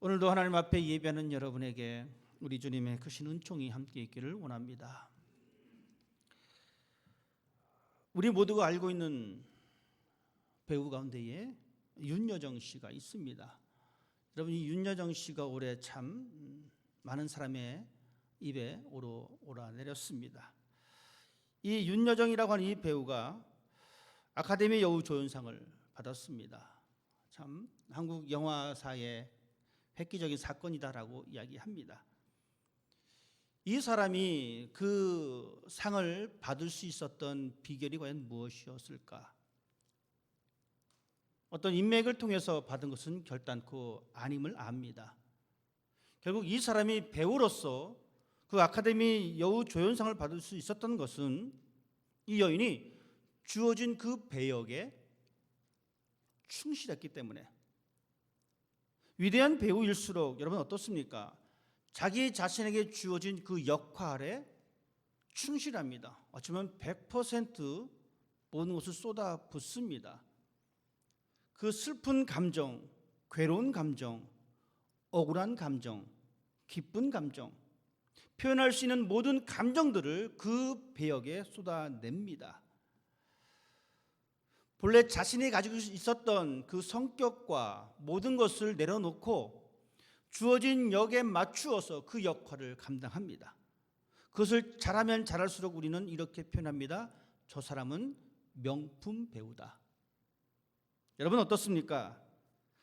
오늘도 하나님 앞에 예배하는 여러분에게 우리 주님의 크신 은총이 함께 있기를 원합니다. 우리 모두가 알고 있는 배우 가운데에 윤여정 씨가 있습니다. 여러분 이 윤여정 씨가 올해 참 많은 사람의 입에 오르 오르내렸습니다. 이 윤여정이라고 하는 이 배우가 아카데미 여우 조연상을 받았습니다. 참 한국 영화사의 획기적인 사건이다라고 이야기합니다. 이 사람이 그 상을 받을 수 있었던 비결이 과연 무엇이었을까? 어떤 인맥을 통해서 받은 것은 결단코 아님을 압니다. 결국 이 사람이 배우로서 그 아카데미 여우 조연상을 받을 수 있었던 것은 이 여인이 주어진 그 배역에 충실했기 때문에 위대한 배우일수록 여러분 어떻습니까? 자기 자신에게 주어진 그 역할에 충실합니다. 어쩌면 100% 모든 것을 쏟아 붓습니다. 그 슬픈 감정, 괴로운 감정, 억울한 감정, 기쁜 감정, 표현할 수 있는 모든 감정들을 그 배역에 쏟아냅니다. 본래 자신이 가지고 있었던 그 성격과 모든 것을 내려놓고 주어진 역에 맞추어서 그 역할을 감당합니다. 그것을 잘하면 잘할수록 우리는 이렇게 표현합니다. 저 사람은 명품 배우다. 여러분 어떻습니까?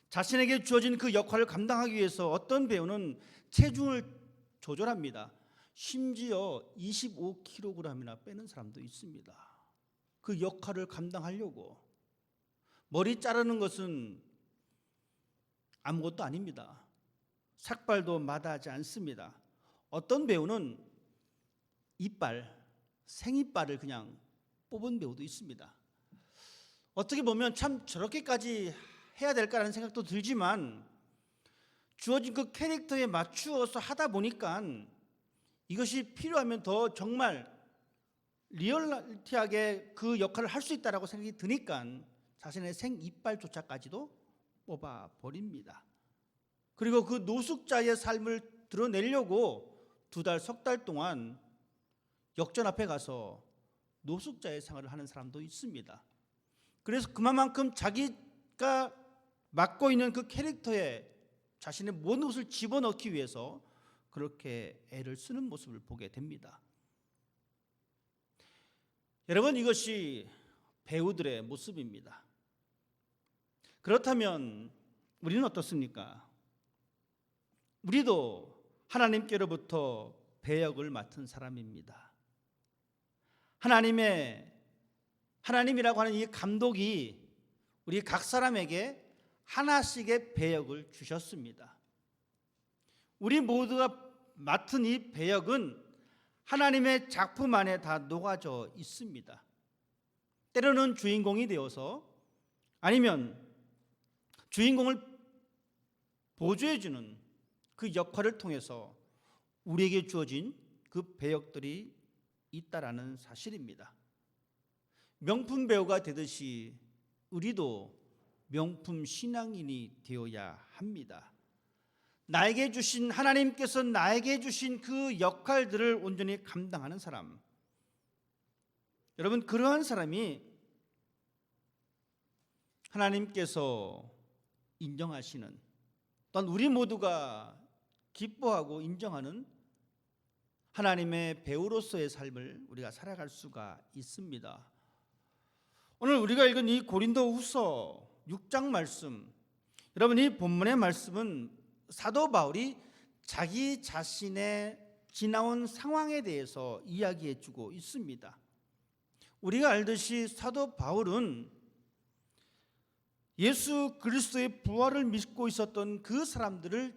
자신에게 주어진 그 역할을 감당하기 위해서 어떤 배우는 체중을 조절합니다. 심지어 25kg이나 빼는 사람도 있습니다. 그 역할을 감당하려고 머리 자르는 것은 아무것도 아닙니다. 삭발도 마다하지 않습니다. 어떤 배우는 이빨, 생이빨을 그냥 뽑은 배우도 있습니다. 어떻게 보면 참 저렇게까지 해야 될까라는 생각도 들지만 주어진 그 캐릭터에 맞추어서 하다 보니까 이것이 필요하면 더 정말 리얼리티하게 그 역할을 할 수 있다라고 생각이 드니까 자신의 생 이빨조차까지도 뽑아 버립니다. 그리고 그 노숙자의 삶을 드러내려고 두 달, 석 달 동안 역전 앞에 가서 노숙자의 생활을 하는 사람도 있습니다. 그래서 그만큼 자기가 맡고 있는 그 캐릭터에 자신의 모든 것을 집어넣기 위해서 그렇게 애를 쓰는 모습을 보게 됩니다. 여러분 이것이 배우들의 모습입니다. 그렇다면 우리는 어떻습니까? 우리도 하나님께로부터 배역을 맡은 사람입니다. 하나님의 하나님이라고 하는 이 감독이 우리 각 사람에게 하나씩의 배역을 주셨습니다. 우리 모두가 맡은 이 배역은 하나님의 작품 안에 다 녹아져 있습니다. 때로는 주인공이 되어서 아니면 주인공을 보조해주는 그 역할을 통해서 우리에게 주어진 그 배역들이 있다라는 사실입니다. 명품 배우가 되듯이 우리도 명품 신앙인이 되어야 합니다. 나에게 주신 하나님께서 나에게 주신 그 역할들을 온전히 감당하는 사람. 여러분 그러한 사람이 하나님께서 인정하시는 또한 우리 모두가 기뻐하고 인정하는 하나님의 배우로서의 삶을 우리가 살아갈 수가 있습니다. 오늘 우리가 읽은 이 고린도후서 6장 말씀 여러분 이 본문의 말씀은 사도 바울이 자기 자신의 지나온 상황에 대해서 이야기해 주고 있습니다. 우리가 알듯이 사도 바울은 예수 그리스도의 부활을 믿고 있었던 그 사람들을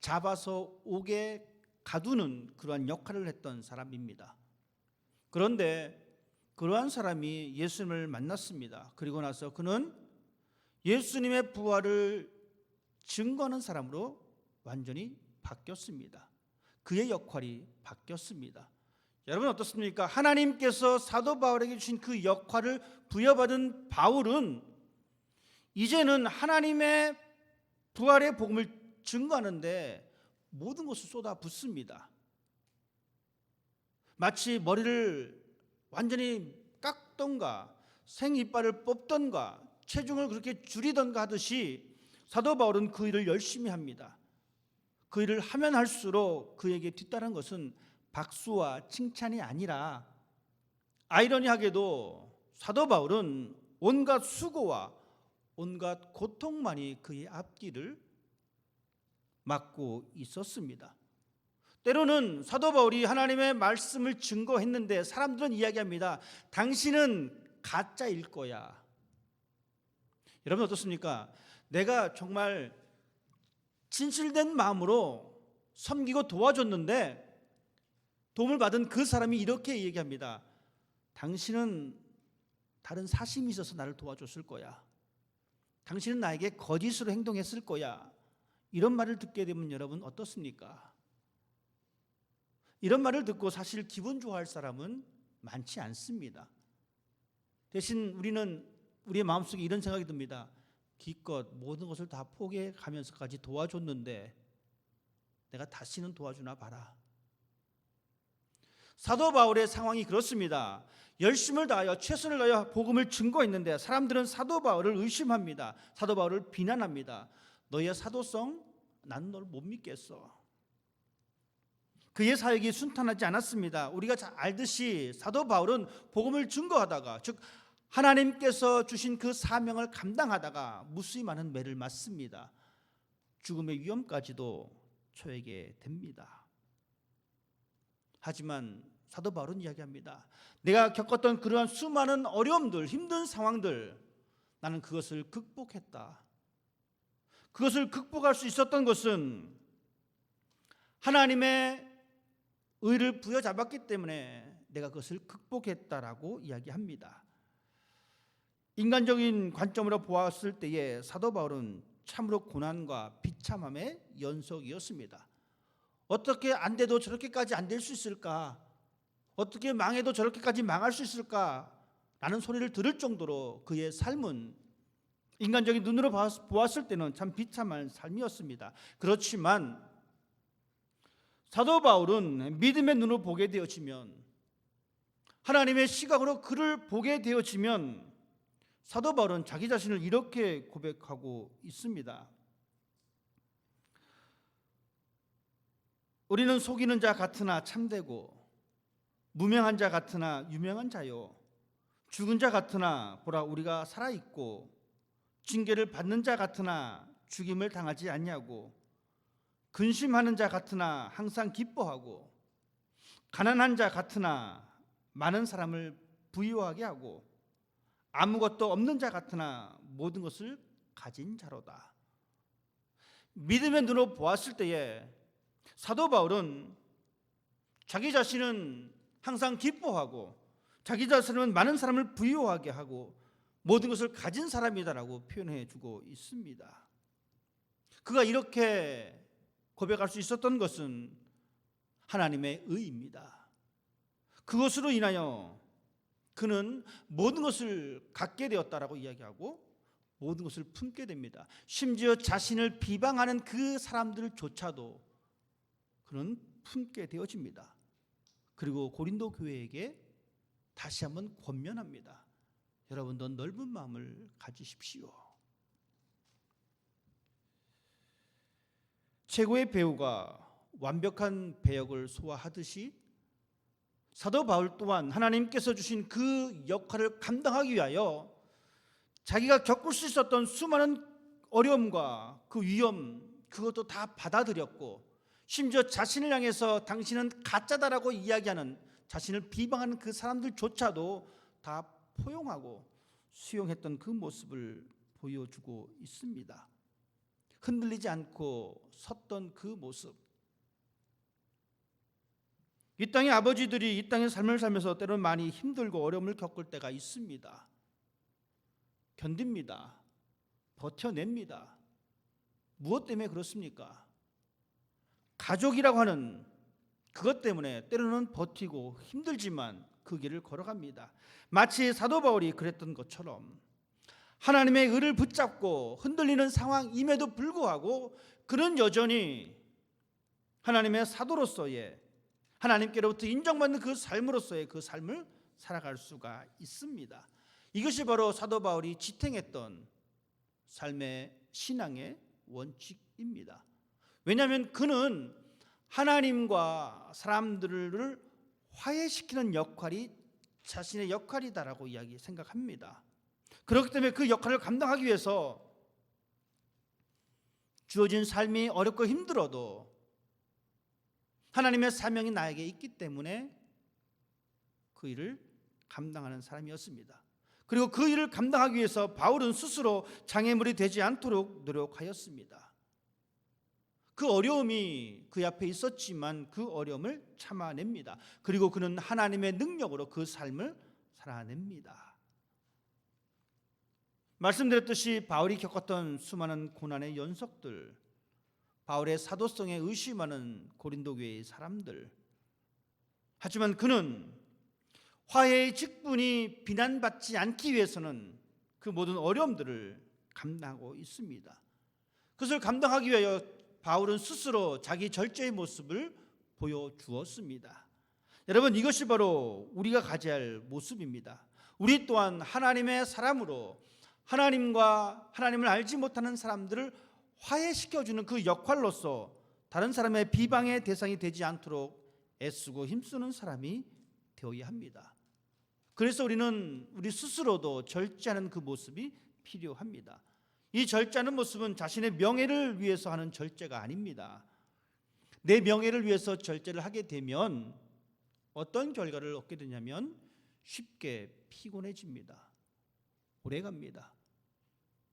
잡아서 옥에 가두는 그러한 역할을 했던 사람입니다. 그런데 그러한 사람이 예수님을 만났습니다. 그리고 나서 그는 예수님의 부활을 증거하는 사람으로 완전히 바뀌었습니다. 그의 역할이 바뀌었습니다. 여러분 어떻습니까? 하나님께서 사도 바울에게 주신 그 역할을 부여받은 바울은 이제는 하나님의 부활의 복음을 증거하는데 모든 것을 쏟아 붓습니다. 마치 머리를 완전히 깎던가 생이빨을 뽑던가 체중을 그렇게 줄이던가 하듯이 사도 바울은 그 일을 열심히 합니다. 그 일을 하면 할수록 그에게 뒤따른 것은 박수와 칭찬이 아니라 아이러니하게도 사도 바울은 온갖 수고와 온갖 고통만이 그의 앞길을 막고 있었습니다. 때로는 사도 바울이 하나님의 말씀을 증거했는데 사람들은 이야기합니다. 당신은 가짜일 거야. 여러분 어떻습니까? 내가 정말 진실된 마음으로 섬기고 도와줬는데 도움을 받은 그 사람이 이렇게 얘기합니다. 당신은 다른 사심이 있어서 나를 도와줬을 거야. 당신은 나에게 거짓으로 행동했을 거야. 이런 말을 듣게 되면 여러분 어떻습니까? 이런 말을 듣고 사실 기분 좋아할 사람은 많지 않습니다. 대신 우리는 우리의 마음속에 이런 생각이 듭니다. 기껏 모든 것을 다 포기해 가면서까지 도와줬는데 내가 다시는 도와주나 봐라. 사도 바울의 상황이 그렇습니다. 열심을 다하여 최선을 다하여 복음을 증거했는데 사람들은 사도 바울을 의심합니다. 사도 바울을 비난합니다. 너의 사도성 난널못 믿겠어. 그의 사역이 순탄하지 않았습니다. 우리가 잘 알듯이 사도 바울은 복음을 증거하다가 즉 하나님께서 주신 그 사명을 감당하다가 무수히 많은 매를 맞습니다. 죽음의 위험까지도 처하게 됩니다. 하지만 사도 바울은 이야기합니다. 내가 겪었던 그러한 수많은 어려움들, 힘든 상황들, 나는 그것을 극복했다. 그것을 극복할 수 있었던 것은 하나님의 의를 부여잡았기 때문에 내가 그것을 극복했다라고 이야기합니다. 인간적인 관점으로 보았을 때에 사도 바울은 참으로 고난과 비참함의 연속이었습니다. 어떻게 안 돼도 저렇게까지 안 될 수 있을까? 어떻게 망해도 저렇게까지 망할 수 있을까? 라는 소리를 들을 정도로 그의 삶은 인간적인 눈으로 보았을 때는 참 비참한 삶이었습니다. 그렇지만 사도 바울은 믿음의 눈으로 보게 되어지면 하나님의 시각으로 그를 보게 되어지면 사도 바울은 자기 자신을 이렇게 고백하고 있습니다. 우리는 속이는 자 같으나 참되고 무명한 자 같으나 유명한 자요 죽은 자 같으나 보라 우리가 살아 있고 징계를 받는 자 같으나 죽임을 당하지 않냐고 근심하는 자 같으나 항상 기뻐하고 가난한 자 같으나 많은 사람을 부유하게 하고 아무것도 없는 자 같으나 모든 것을 가진 자로다. 믿음의 눈으로 보았을 때에 사도 바울은 자기 자신은 항상 기뻐하고 자기 자신은 많은 사람을 부유하게 하고 모든 것을 가진 사람이다라고 표현해 주고 있습니다. 그가 이렇게 고백할 수 있었던 것은 하나님의 의입니다. 그것으로 인하여 그는 모든 것을 갖게 되었다라고 이야기하고 모든 것을 품게 됩니다. 심지어 자신을 비방하는 그 사람들조차도 그는 품게 되어집니다. 그리고 고린도 교회에게 다시 한번 권면합니다. 여러분도 넓은 마음을 가지십시오. 최고의 배우가 완벽한 배역을 소화하듯이 사도 바울 또한 하나님께서 주신 그 역할을 감당하기 위하여 자기가 겪을 수 있었던 수많은 어려움과 그 위험 그것도 다 받아들였고 심지어 자신을 향해서 당신은 가짜다라고 이야기하는 자신을 비방하는 그 사람들조차도 다 포용하고 수용했던 그 모습을 보여주고 있습니다. 흔들리지 않고 섰던 그 모습. 이 땅의 아버지들이 이 땅의 삶을 살면서 때로는 많이 힘들고 어려움을 겪을 때가 있습니다. 견딥니다. 버텨냅니다. 무엇 때문에 그렇습니까? 가족이라고 하는 그것 때문에 때로는 버티고 힘들지만 그 길을 걸어갑니다. 마치 사도 바울이 그랬던 것처럼 하나님의 의를 붙잡고 흔들리는 상황임에도 불구하고 그는 여전히 하나님의 사도로서의 하나님께로부터 인정받는 그 삶으로서의 그 삶을 살아갈 수가 있습니다. 이것이 바로 사도 바울이 지탱했던 삶의 신앙의 원칙입니다. 왜냐하면 그는 하나님과 사람들을 화해시키는 역할이 자신의 역할이다라고 이야기 생각합니다. 그렇기 때문에 그 역할을 감당하기 위해서 주어진 삶이 어렵고 힘들어도 하나님의 사명이 나에게 있기 때문에 그 일을 감당하는 사람이었습니다. 그리고 그 일을 감당하기 위해서 바울은 스스로 장애물이 되지 않도록 노력하였습니다. 그 어려움이 그 앞에 있었지만 그 어려움을 참아냅니다. 그리고 그는 하나님의 능력으로 그 삶을 살아냅니다. 말씀드렸듯이 바울이 겪었던 수많은 고난의 연속들, 바울의 사도성에 의심하는 고린도 교회의 사람들. 하지만 그는 화해의 직분이 비난받지 않기 위해서는 그 모든 어려움들을 감당하고 있습니다. 그것을 감당하기 위하여 바울은 스스로 자기 절제의 모습을 보여주었습니다. 여러분 이것이 바로 우리가 가져야 할 모습입니다. 우리 또한 하나님의 사람으로 하나님과 하나님을 알지 못하는 사람들을 화해시켜 주는 그 역할로서 다른 사람의 비방의 대상이 되지 않도록 애쓰고 힘쓰는 사람이 되어야 합니다. 그래서 우리는 우리 스스로도 절제하는 그 모습이 필요합니다. 이 절제하는 모습은 자신의 명예를 위해서 하는 절제가 아닙니다. 내 명예를 위해서 절제를 하게 되면 어떤 결과를 얻게 되냐면 쉽게 피곤해집니다. 오래 갑니다.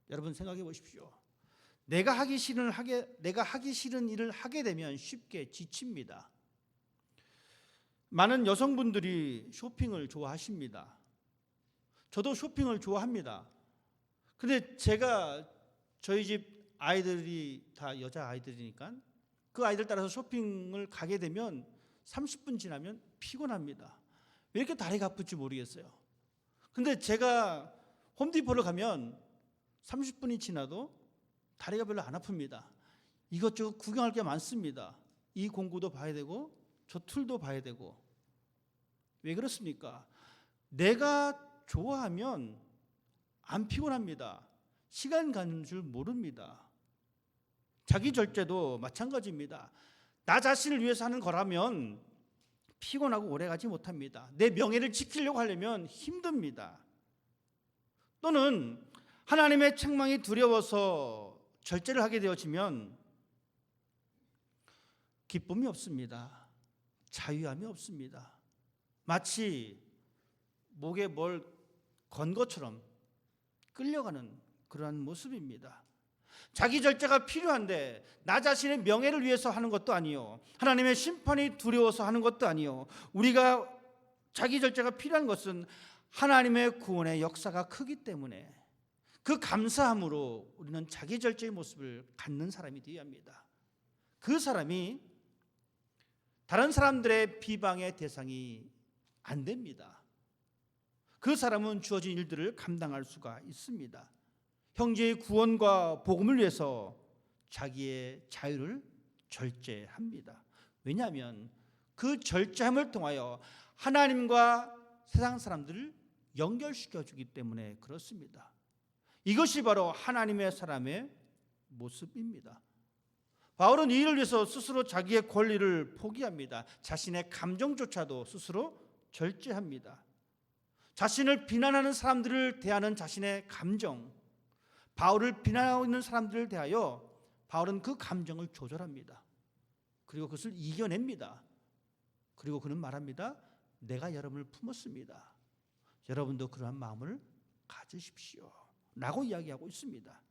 여러분 생각해 보십시오. 내가 하기 싫은 하게 내가 하기 싫은 일을 하게 되면 쉽게 지칩니다. 많은 여성분들이 쇼핑을 좋아하십니다. 저도 쇼핑을 좋아합니다. 근데 제가 저희 집 아이들이 다 여자 아이들이니까 그 아이들 따라서 쇼핑을 가게 되면 30분 지나면 피곤합니다. 왜 이렇게 다리가 아플지 모르겠어요. 근데 제가 홈디포를 가면 30분이 지나도 다리가 별로 안 아픕니다. 이것저것 구경할 게 많습니다. 이 공구도 봐야 되고 저 툴도 봐야 되고 왜 그렇습니까? 내가 좋아하면 안 피곤합니다. 시간 가는 줄 모릅니다. 자기 절제도 마찬가지입니다. 나 자신을 위해서 하는 거라면 피곤하고 오래 가지 못합니다. 내 명예를 지키려고 하려면 힘듭니다. 또는 하나님의 책망이 두려워서 절제를 하게 되어지면 기쁨이 없습니다. 자유함이 없습니다. 마치 목에 뭘 건 것처럼 끌려가는 그러한 모습입니다. 자기 절제가 필요한데 나 자신의 명예를 위해서 하는 것도 아니요. 하나님의 심판이 두려워서 하는 것도 아니요. 우리가 자기 절제가 필요한 것은 하나님의 구원의 역사가 크기 때문에 그 감사함으로 우리는 자기 절제의 모습을 갖는 사람이 되어야 합니다. 그 사람이 다른 사람들의 비방의 대상이 안 됩니다. 그 사람은 주어진 일들을 감당할 수가 있습니다. 형제의 구원과 복음을 위해서 자기의 자유를 절제합니다. 왜냐하면 그 절제함을 통하여 하나님과 세상 사람들을 연결시켜 주기 때문에 그렇습니다. 이것이 바로 하나님의 사람의 모습입니다. 바울은 이 일을 위해서 스스로 자기의 권리를 포기합니다. 자신의 감정조차도 스스로 절제합니다. 자신을 비난하는 사람들을 대하는 자신의 감정, 바울을 비난하고 있는 사람들을 대하여 바울은 그 감정을 조절합니다. 그리고 그것을 이겨냅니다. 그리고 그는 말합니다. 내가 여러분을 품었습니다. 여러분도 그러한 마음을 가지십시오. 라고 이야기하고 있습니다.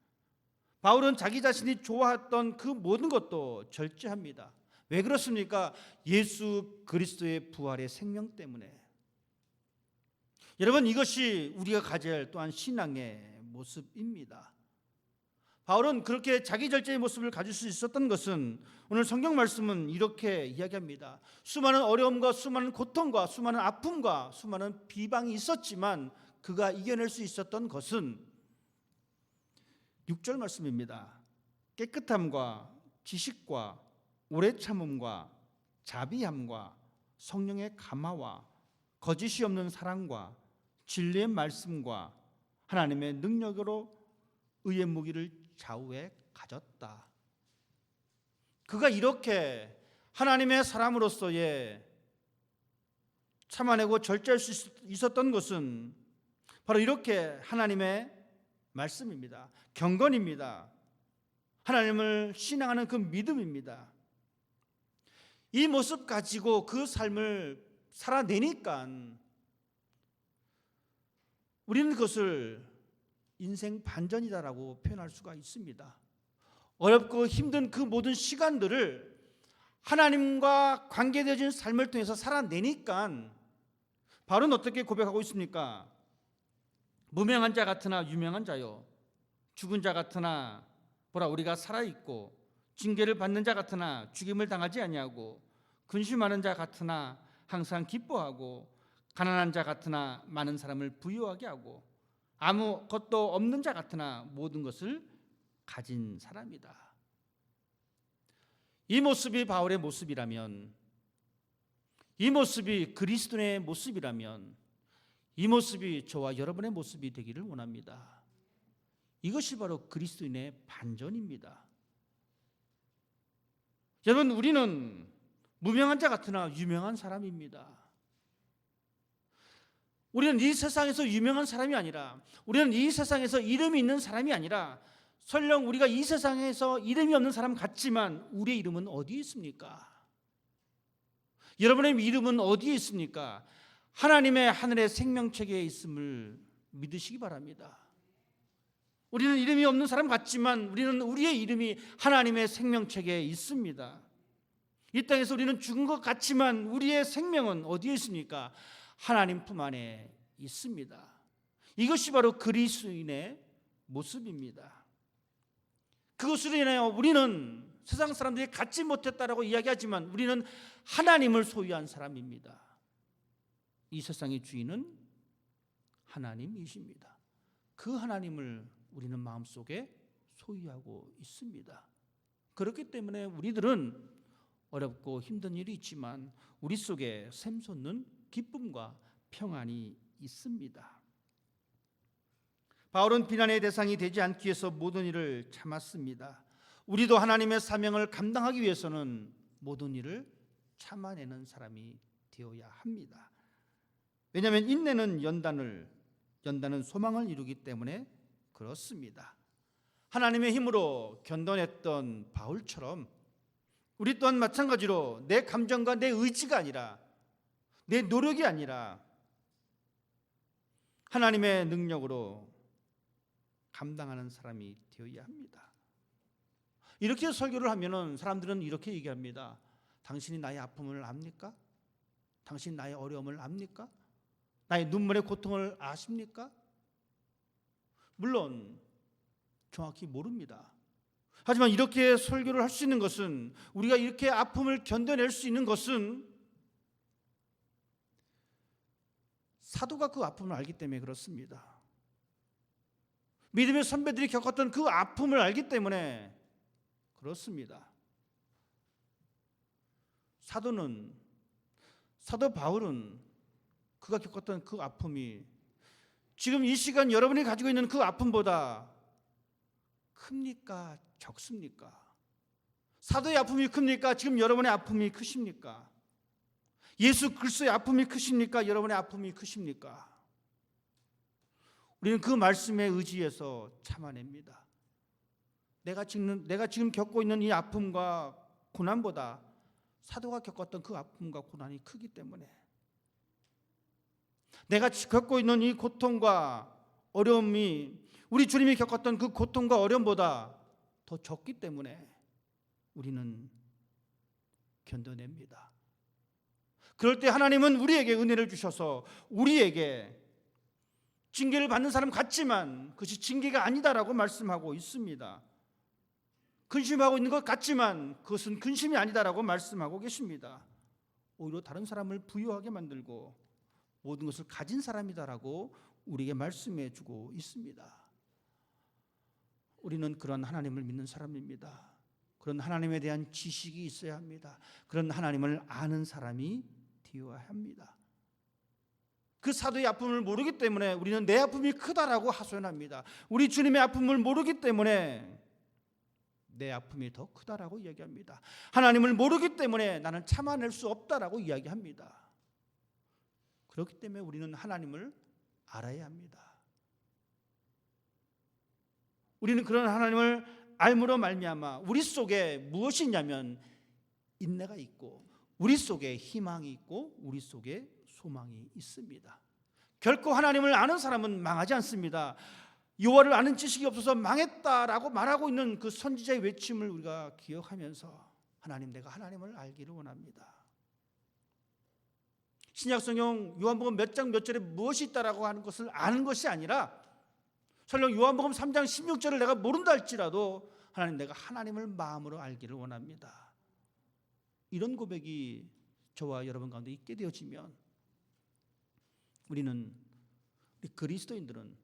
바울은 자기 자신이 좋아했던 그 모든 것도 절제합니다. 왜 그렇습니까? 예수 그리스도의 부활의 생명 때문에. 여러분 이것이 우리가 가져야 할 또한 신앙의 모습입니다. 바울은 그렇게 자기 절제의 모습을 가질 수 있었던 것은 오늘 성경 말씀은 이렇게 이야기합니다. 수많은 어려움과 수많은 고통과 수많은 아픔과 수많은 비방이 있었지만 그가 이겨낼 수 있었던 것은 6절 말씀입니다. 깨끗함과 지식과 오래 참음과 자비함과 성령의 감화와 거짓이 없는 사랑과 진리의 말씀과 하나님의 능력으로 의의 무기를 좌우에 가졌다. 그가 이렇게 하나님의 사람으로서의 참아내고 절제할 수 있었던 것은 바로 이렇게 하나님의 말씀입니다. 경건입니다. 하나님을 신앙하는 그 믿음입니다. 이 모습 가지고 그 삶을 살아내니까 우리는 그것을 인생 반전이다라고 표현할 수가 있습니다. 어렵고 힘든 그 모든 시간들을 하나님과 관계되어진 삶을 통해서 살아내니까 바로는 어떻게 고백하고 있습니까? 무명한 자 같으나 유명한 자요. 죽은 자 같으나 보라 우리가 살아 있고 징계를 받는 자 같으나 죽임을 당하지 아니하고 근심하는 자 같으나 항상 기뻐하고 가난한 자 같으나 많은 사람을 부유하게 하고 아무것도 없는 자 같으나 모든 것을 가진 사람이다. 이 모습이 바울의 모습이라면 이 모습이 그리스도의 모습이라면 이 모습이 저와 여러분의 모습이 되기를 원합니다. 이것이 바로 그리스도인의 반전입니다. 여러분 우리는 무명한 자 같으나 유명한 사람입니다. 우리는 이 세상에서 유명한 사람이 아니라 우리는 이 세상에서 이름이 있는 사람이 아니라 설령 우리가 이 세상에서 이름이 없는 사람 같지만 우리의 이름은 어디에 있습니까? 여러분의 이름은 어디에 있습니까? 하나님의 하늘의 생명책에 있음을 믿으시기 바랍니다. 우리는 이름이 없는 사람 같지만 우리는 우리의 이름이 하나님의 생명책에 있습니다. 이 땅에서 우리는 죽은 것 같지만 우리의 생명은 어디에 있습니까? 하나님 품 안에 있습니다. 이것이 바로 그리스도인의 모습입니다. 그것으로 인하여 우리는 세상 사람들이 갖지 못했다라고 이야기하지만 우리는 하나님을 소유한 사람입니다. 이 세상의 주인은 하나님이십니다. 그 하나님을 우리는 마음속에 소유하고 있습니다. 그렇기 때문에 우리들은 어렵고 힘든 일이 있지만 우리 속에 샘솟는 기쁨과 평안이 있습니다. 바울은 비난의 대상이 되지 않기 위해서 모든 일을 참았습니다. 우리도 하나님의 사명을 감당하기 위해서는 모든 일을 참아내는 사람이 되어야 합니다. 왜냐하면 인내는 연단을 연단은 소망을 이루기 때문에 그렇습니다. 하나님의 힘으로 견뎌냈던 바울처럼 우리 또한 마찬가지로 내 감정과 내 의지가 아니라 내 노력이 아니라 하나님의 능력으로 감당하는 사람이 되어야 합니다. 이렇게 설교를 하면은 사람들은 이렇게 얘기합니다. 당신이 나의 아픔을 압니까? 당신 나의 어려움을 압니까? 나의 눈물의 고통을 아십니까? 물론 정확히 모릅니다. 하지만 이렇게 설교를 할 수 있는 것은 우리가 이렇게 아픔을 견뎌낼 수 있는 것은 사도가 그 아픔을 알기 때문에 그렇습니다. 믿음의 선배들이 겪었던 그 아픔을 알기 때문에 그렇습니다. 사도는 사도 바울은 그가 겪었던 그 아픔이 지금 이 시간 여러분이 가지고 있는 그 아픔보다 큽니까? 적습니까? 사도의 아픔이 큽니까? 지금 여러분의 아픔이 크십니까? 예수 그리스도의 아픔이 크십니까? 여러분의 아픔이 크십니까? 우리는 그 말씀에 의지해서 참아냅니다. 내가 지금 내가 지금 겪고 있는 이 아픔과 고난보다 사도가 겪었던 그 아픔과 고난이 크기 때문에 내가 겪고 있는 이 고통과 어려움이 우리 주님이 겪었던 그 고통과 어려움보다 더 적기 때문에 우리는 견뎌냅니다. 그럴 때 하나님은 우리에게 은혜를 주셔서 우리에게 징계를 받는 사람 같지만 그것이 징계가 아니다라고 말씀하고 있습니다. 근심하고 있는 것 같지만 그것은 근심이 아니다라고 말씀하고 계십니다. 오히려 다른 사람을 부유하게 만들고 모든 것을 가진 사람이다라고 우리에게 말씀해 주고 있습니다. 우리는 그런 하나님을 믿는 사람입니다. 그런 하나님에 대한 지식이 있어야 합니다. 그런 하나님을 아는 사람이 되어야 합니다. 그 사도의 아픔을 모르기 때문에 우리는 내 아픔이 크다라고 하소연합니다. 우리 주님의 아픔을 모르기 때문에 내 아픔이 더 크다라고 이야기합니다. 하나님을 모르기 때문에 나는 참아낼 수 없다라고 이야기합니다. 그렇기 때문에 우리는 하나님을 알아야 합니다. 우리는 그런 하나님을 알므로 말미암아 우리 속에 무엇이 있냐면 인내가 있고 우리 속에 희망이 있고 우리 속에 소망이 있습니다. 결코 하나님을 아는 사람은 망하지 않습니다. 여호와를 아는 지식이 없어서 망했다라고 말하고 있는 그 선지자의 외침을 우리가 기억하면서 하나님 내가 하나님을 알기를 원합니다. 신약 성경 요한복음 몇 장 몇 절에 무엇이 있다라고 하는 것을 아는 것이 아니라 설령 요한복음 3장 16절을 내가 모른다 할지라도 하나님 내가 하나님을 마음으로 알기를 원합니다. 이런 고백이 저와 여러분 가운데 있게 되어지면 우리는 우리 그리스도인들은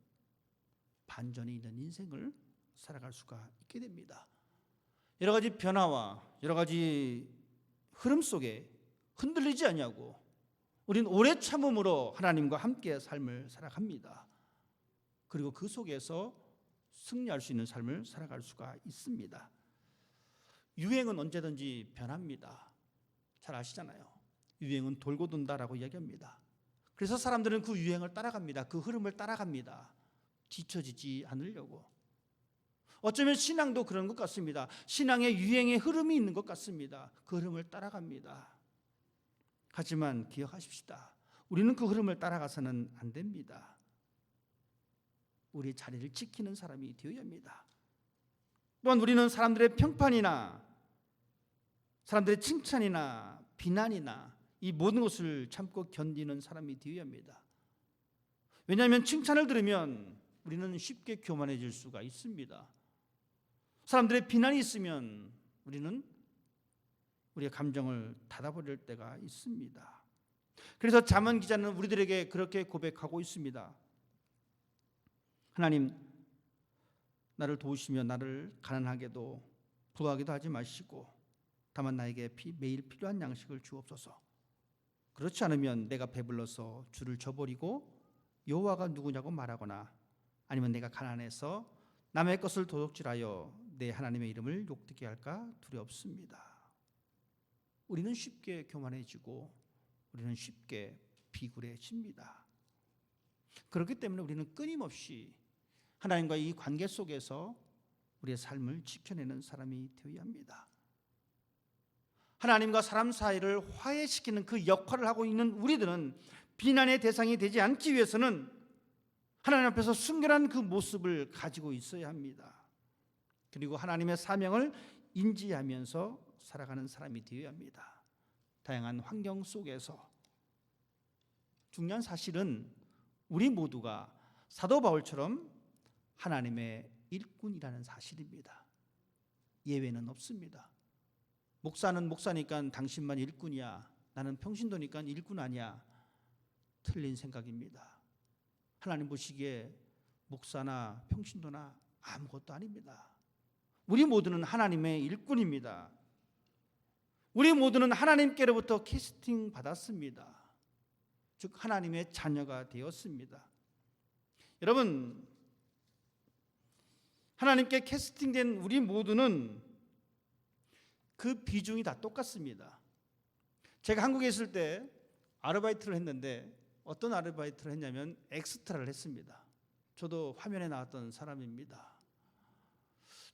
반전이 있는 인생을 살아갈 수가 있게 됩니다. 여러 가지 변화와 여러 가지 흐름 속에 흔들리지 않냐고 우리는 오래 참음으로 하나님과 함께 삶을 살아갑니다. 그리고 그 속에서 승리할 수 있는 삶을 살아갈 수가 있습니다. 유행은 언제든지 변합니다. 잘 아시잖아요. 유행은 돌고 돈다라고 이야기합니다. 그래서 사람들은 그 유행을 따라갑니다. 그 흐름을 따라갑니다. 뒤처지지 않으려고. 어쩌면 신앙도 그런 것 같습니다. 신앙의 유행의 흐름이 있는 것 같습니다. 그 흐름을 따라갑니다. 하지만 기억하십시다. 우리는 그 흐름을 따라가서는 안 됩니다. 우리 자리를 지키는 사람이 되어야 합니다. 또한 우리는 사람들의 평판이나 사람들의 칭찬이나 비난이나 이 모든 것을 참고 견디는 사람이 되어야 합니다. 왜냐하면 칭찬을 들으면 우리는 쉽게 교만해질 수가 있습니다. 사람들의 비난이 있으면 우리는 우리의 감정을 닫아버릴 때가 있습니다. 그래서 잠언 기자는 우리들에게 그렇게 고백하고 있습니다. 하나님 나를 도우시며 나를 가난하게도 부하게도 하지 마시고 다만 나에게 매일 필요한 양식을 주옵소서. 그렇지 않으면 내가 배불러서 주를 저버리고 여호와가 누구냐고 말하거나 아니면 내가 가난해서 남의 것을 도둑질하여 내 하나님의 이름을 욕되게 할까 두렵습니다. 우리는 쉽게 교만해지고 우리는 쉽게 비굴해집니다. 그렇기 때문에 우리는 끊임없이 하나님과 이 관계 속에서 우리의 삶을 지켜내는 사람이 되어야 합니다. 하나님과 사람 사이를 화해시키는 그 역할을 하고 있는 우리들은 비난의 대상이 되지 않기 위해서는 하나님 앞에서 순결한 그 모습을 가지고 있어야 합니다. 그리고 하나님의 사명을 인지하면서 살아가는 사람이 되어야 합니다. 다양한 환경 속에서 중요한 사실은 우리 모두가 사도 바울처럼 하나님의 일꾼이라는 사실입니다. 예외는 없습니다. 목사는 목사니까 당신만 일꾼이야. 나는 평신도니까 일꾼 아니야. 틀린 생각입니다. 하나님 보시기에 목사나 평신도나 아무것도 아닙니다. 우리 모두는 하나님의 일꾼입니다. 우리 모두는 하나님께로부터 캐스팅 받았습니다. 즉 하나님의 자녀가 되었습니다. 여러분 하나님께 캐스팅된 우리 모두는 그 비중이 다 똑같습니다. 제가 한국에 있을 때 아르바이트를 했는데 어떤 아르바이트를 했냐면 엑스트라를 했습니다. 저도 화면에 나왔던 사람입니다.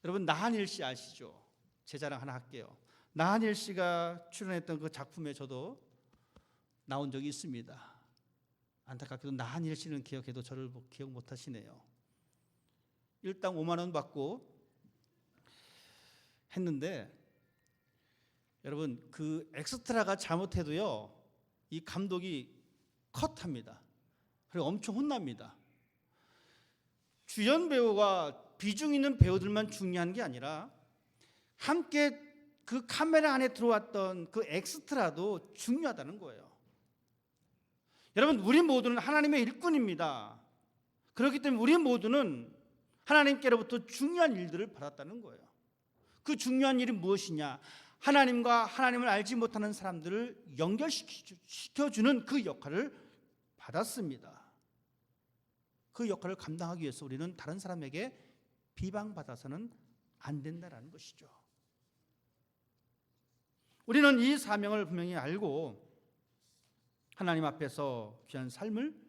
여러분 나한일 씨 아시죠? 제 자랑 하나 할게요. 나한일 씨가 출연했던 그 작품에 저도 나온 적이 있습니다. 안타깝게도 나한일 씨는 기억해도 저를 기억 못 하시네요. 일당 5만 원 받고 했는데 여러분 그 엑스트라가 잘못해도요 이 감독이 컷합니다. 그리고 엄청 혼납니다. 주연 배우가 비중 있는 배우들만 중요한 게 아니라 함께 그 카메라 안에 들어왔던 그 엑스트라도 중요하다는 거예요. 여러분 우리 모두는 하나님의 일꾼입니다. 그렇기 때문에 우리 모두는 하나님께로부터 중요한 일들을 받았다는 거예요. 그 중요한 일이 무엇이냐? 하나님과 하나님을 알지 못하는 사람들을 연결시켜주는 그 역할을 받았습니다. 그 역할을 감당하기 위해서 우리는 다른 사람에게 비방받아서는 안 된다라는 것이죠. 우리는 이 사명을 분명히 알고 하나님 앞에서 귀한 삶을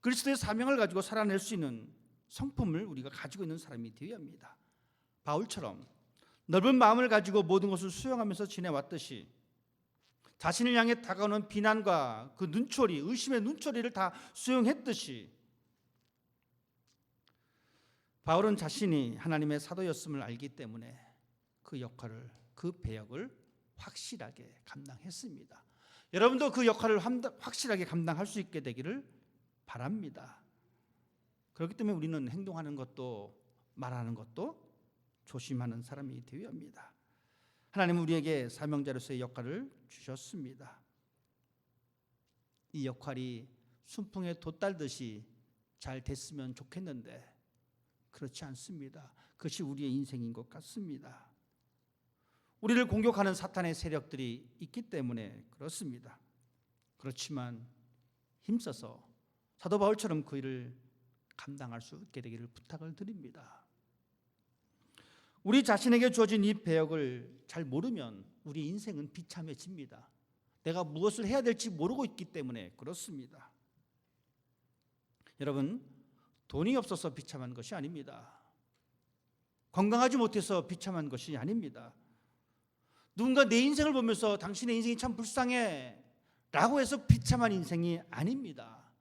그리스도의 사명을 가지고 살아낼 수 있는 성품을 우리가 가지고 있는 사람이 되어야 합니다. 바울처럼 넓은 마음을 가지고 모든 것을 수용하면서 지내왔듯이 자신을 향해 다가오는 비난과 그 눈초리, 의심의 눈초리를 다 수용했듯이 바울은 자신이 하나님의 사도였음을 알기 때문에 그 역할을 그 배역을 확실하게 감당했습니다. 여러분도 그 역할을 확실하게 감당할 수 있게 되기를 바랍니다. 그렇기 때문에 우리는 행동하는 것도 말하는 것도 조심하는 사람이 되어야 합니다. 하나님은 우리에게 사명자로서의 역할을 주셨습니다. 이 역할이 순풍에 돛달듯이 잘 됐으면 좋겠는데 그렇지 않습니다. 그것이 우리의 인생인 것 같습니다. 우리를 공격하는 사탄의 세력들이 있기 때문에 그렇습니다. 그렇지만 힘써서 사도 바울처럼 그 일을 감당할 수 있게 되기를 부탁을 드립니다. 우리 자신에게 주어진 이 배역을 잘 모르면 우리 인생은 비참해집니다. 내가 무엇을 해야 될지 모르고 있기 때문에 그렇습니다. 여러분, 돈이 없어서 비참한 것이 아닙니다. 건강하지 못해서 비참한 것이 아닙니다. 누군가 내 인생을 보면서 당신의 인생이 참 불쌍해 라고 해서 비참한 인생이 아닙니다.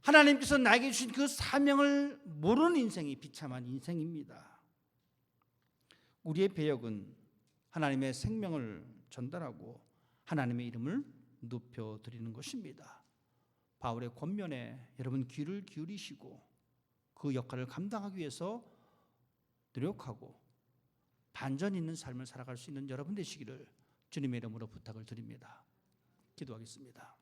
하나님께서 나에게 주신 그 사명을 모르는 인생이 비참한 인생입니다. 우리의 배역은 하나님의 생명을 전달하고 하나님의 이름을 높여 드리는 것입니다. 바울의 권면에 여러분 귀를 기울이시고 그 역할을 감당하기 위해서 노력하고 반전 있는 삶을 살아갈 수 있는 여러분 되시기를 주님의 이름으로 부탁을 드립니다. 기도하겠습니다.